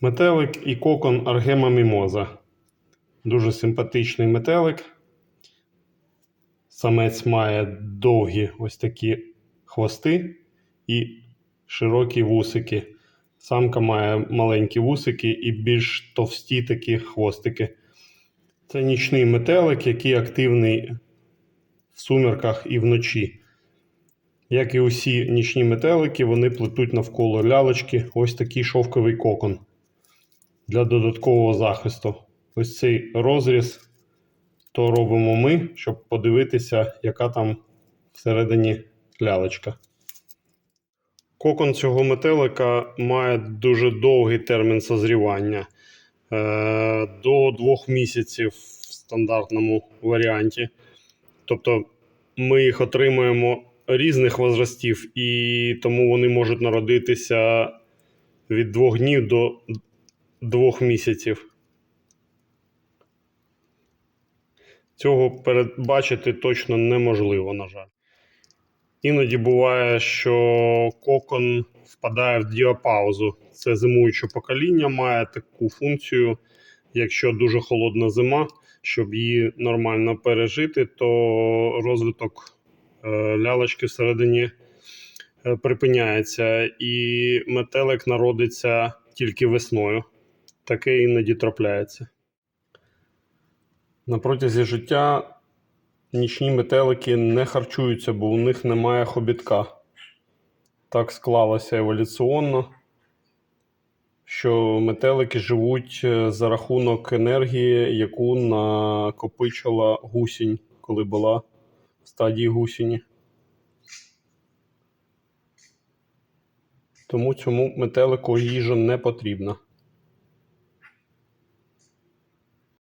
Метелик і кокон Аргема мімоза. Дуже симпатичний метелик. Самець має довгі ось такі хвости і широкі вусики. Самка має маленькі вусики і більш товсті такі хвостики. Це нічний метелик, який активний в сумерках і вночі. Як і усі нічні метелики, вони плетуть навколо лялочки ось такий шовковий кокон для додаткового захисту. Ось цей розріз то робимо ми, щоб подивитися, яка там всередині лялечка. Кокон цього метелика має дуже довгий термін созрівання. Е, До двох місяців в стандартному варіанті. Тобто ми їх отримуємо різних возрастів, і тому вони можуть народитися від двох днів до двох місяців. Цього передбачити точно неможливо, на жаль. Іноді буває, що кокон впадає в діапаузу. Це зимуюче покоління має таку функцію. Якщо дуже холодна зима, щоб її нормально пережити, то розвиток е, лялочки всередині е, припиняється, і метелик народиться тільки весною. Таке іноді трапляється. На протязі життя нічні метелики не харчуються, бо у них немає хобітка. Так склалося еволюціонно, що метелики живуть е, за рахунок енергії, яку накопичила гусінь, коли була в стадії гусіні. Тому цьому метелику їжа не потрібна.